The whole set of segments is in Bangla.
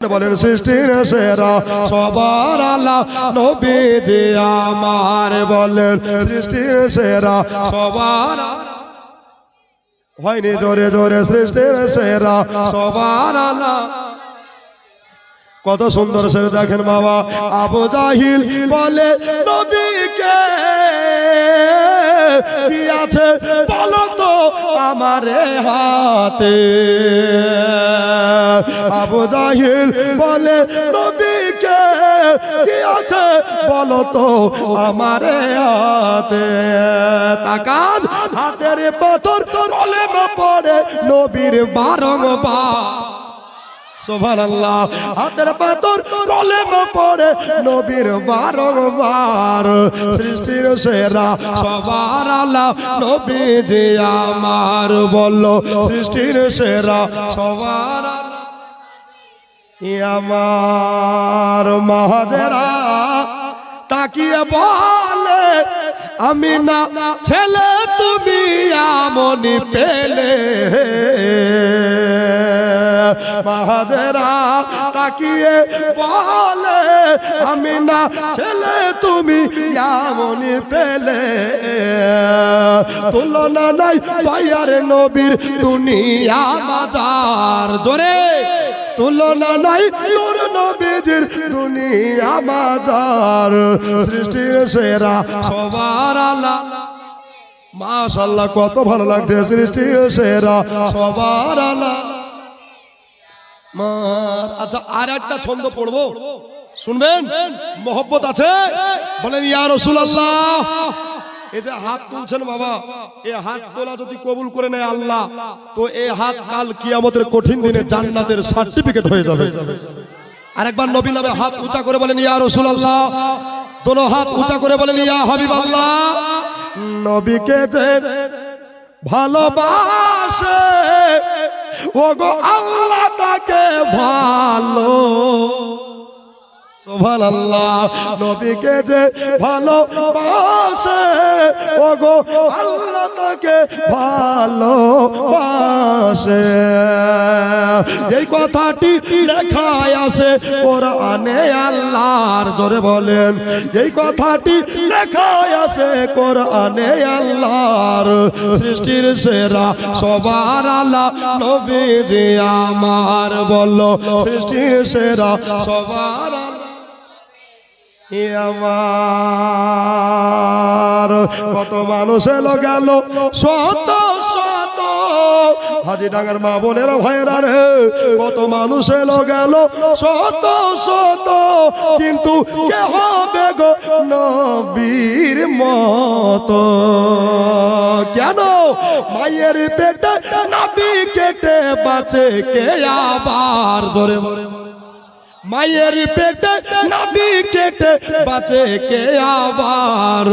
বলেন সৃষ্টির সেরা সবার আল্লাহ নবী যে আমার বলেন সৃষ্টির সেরা সবার হয়নি জোরে জোরে সৃষ্টির সেরা সবার আল্লাহ। কত সুন্দর সে দেখেন বাবা, আবু জাহিল বলে, নবীকে কি আছে? আমারে হাতে। আবু জাহিল বলে, নবীকে কি আছে বলো তো আমারে হাতে? তাকান, হাতের পাথর কলেমা পড়ে নবীর সুবহানাল্লাহ। হাতের পাথর কলেমা পড়ে নবীর বারংবার। সৃষ্টির সেরা সবার আলা নবী যে আমার বলল, সৃষ্টির সেরা সবার আমার মহাজেরা। তাকিয়ে বলে, আমি না, ছেলে তুমি আমনি পেলে। মহাজেরা তাকিয়ে বলে, আমি না ছেলে, তুমি আমনি পেলে। তুলনা নাই দয়ার নবীর দুনিয়া মাজার। জোরে। তুলনা নাই নূর নবীজির দুনিয়া মাজার। সৃষ্টির সেরা সবার আলা। মাশাল্লাহ কত ভালো লাগছে সৃষ্টির সেরা সবার আলা। মার। আচ্ছা আর একটা ছন্দ পড়ব? শুনবেন? মোহব্বত আছে? বলেন ইয়া রাসূলুল্লাহ। এই যে হাত তুলছেন বাবা এই হাত তোলা যদি কবুল করে নেয় আল্লাহ তো এই হাত কাল কিয়ামতের কঠিন দিনে জান্নাতের সার্টিফিকেট হয়ে যাবে। আরেকবার নবী নামে হাত উঁচা করে বলেন ইয়া রাসূলুল্লাহ। দোনো হাত উঁচা করে বলেন ইয়া হাবিবাল্লাহ। নবীকে যে ভালোবাসে ও গো আল্লাহ তাকে ভালো। সোভান আল্লাহ নবীকে যে ভালোবাসে ও গো আল্লাহ তাকে ভালোবাসে। এই কথাটি লেখায় আছে কোরআনে আল্লাহর, জোরে বলেন। এই কথাটি লেখায় আছে কোরআনে আল্লাহর। সৃষ্টির সেরা সবার আল্লাহ নবী যে আমার বলল, সৃষ্টির সেরা সবার আমার। কত মানুষ এলো গেল, শত শত হাজি ডাঙ্গার মা বোনেরা, ভাইয়েরা রে, কত মানুষ এলো গেল, শত শত, কিন্তু কে হবে গো নবীর মত। কেন মায়ের পেটে নাবি কেটে বাঁচে কে আবার? জোরে জোরে। মায়ের পেটে নাবি কেটে বাঁচে কে আবার?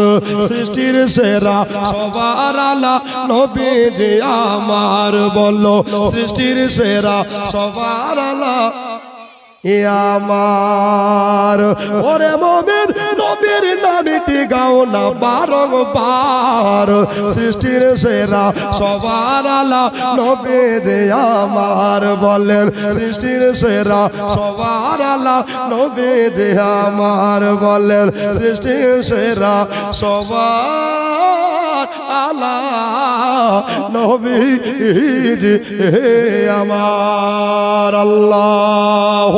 সৃষ্টির সেরা সবার আলা নবী যে আমার বলল সৃষ্টির সেরা সবার আলা আমার। ওরে মমিন নবীর নামিটি গাও না, বারংবার সৃষ্টির সেরা সবার আলা নবী যে আমার বলেন, সৃষ্টির সেরা সবার আলা নবী যে আমার বলেন, সৃষ্টির সেরা সবার আলা নবী যে আমার আল্লাহ